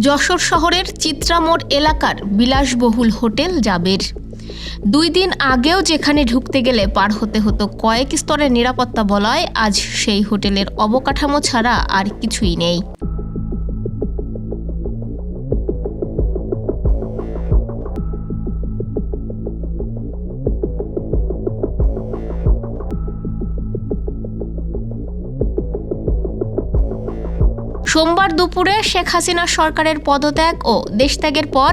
যশোর শহরের চিত্রামোড় এলাকার বিলাসবহুল হোটেল জাবের। দুই দিন আগেও যেখানে ঢুকতে গেলে পার হতে হতো কয়েক স্তরের নিরাপত্তা বলয়, আজ সেই হোটেলের অবকাঠামো ছাড়া আর কিছুই নেই। সোমবার দুপুরে শেখ হাসিনা সরকারের পদত্যাগ ও দেশত্যাগের পর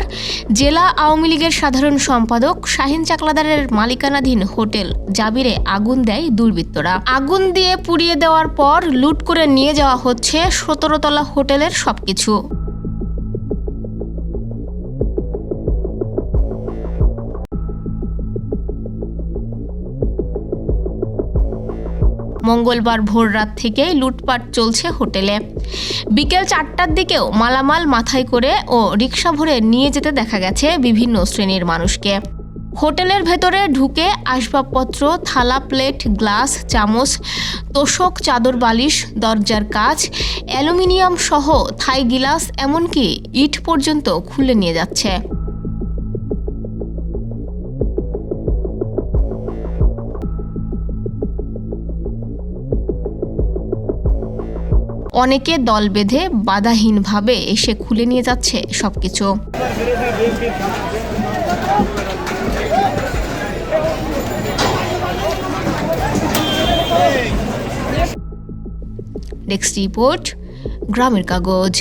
জেলা আওয়ামী লীগের সাধারণ সম্পাদক শাহিন চাকলাদারের মালিকানাধীন হোটেল জাবিরে আগুন দেয় দুর্বৃত্তরা। আগুন দিয়ে পুড়িয়ে দেওয়ার পর লুট করে নিয়ে যাওয়া হচ্ছে সতেরোতলা হোটেলের সবকিছু। মঙ্গলবার ভোর রাত থেকেই লুটপাট চলছে হোটেলে। বিকেল চারটার দিকেও মালামাল মাথায় করে ও রিক্সা ভরে নিয়ে যেতে দেখা গেছে বিভিন্ন শ্রেণির মানুষকে। হোটেলের ভেতরে ঢুকে আসবাবপত্র, থালা প্লেট, গ্লাস, চামচ, তোষক, চাদর বালিশ, দরজার কাজ অ্যালুমিনিয়াম সহ থাই গিলাস, এমনকি ইট পর্যন্ত খুলে নিয়ে যাচ্ছে। অনেকে দল বেঁধে বাধাহীনভাবে এসে খুলে নিয়ে যাচ্ছে সবকিছু। ডেস্ক রিপোর্ট গ্রামের কাগজ।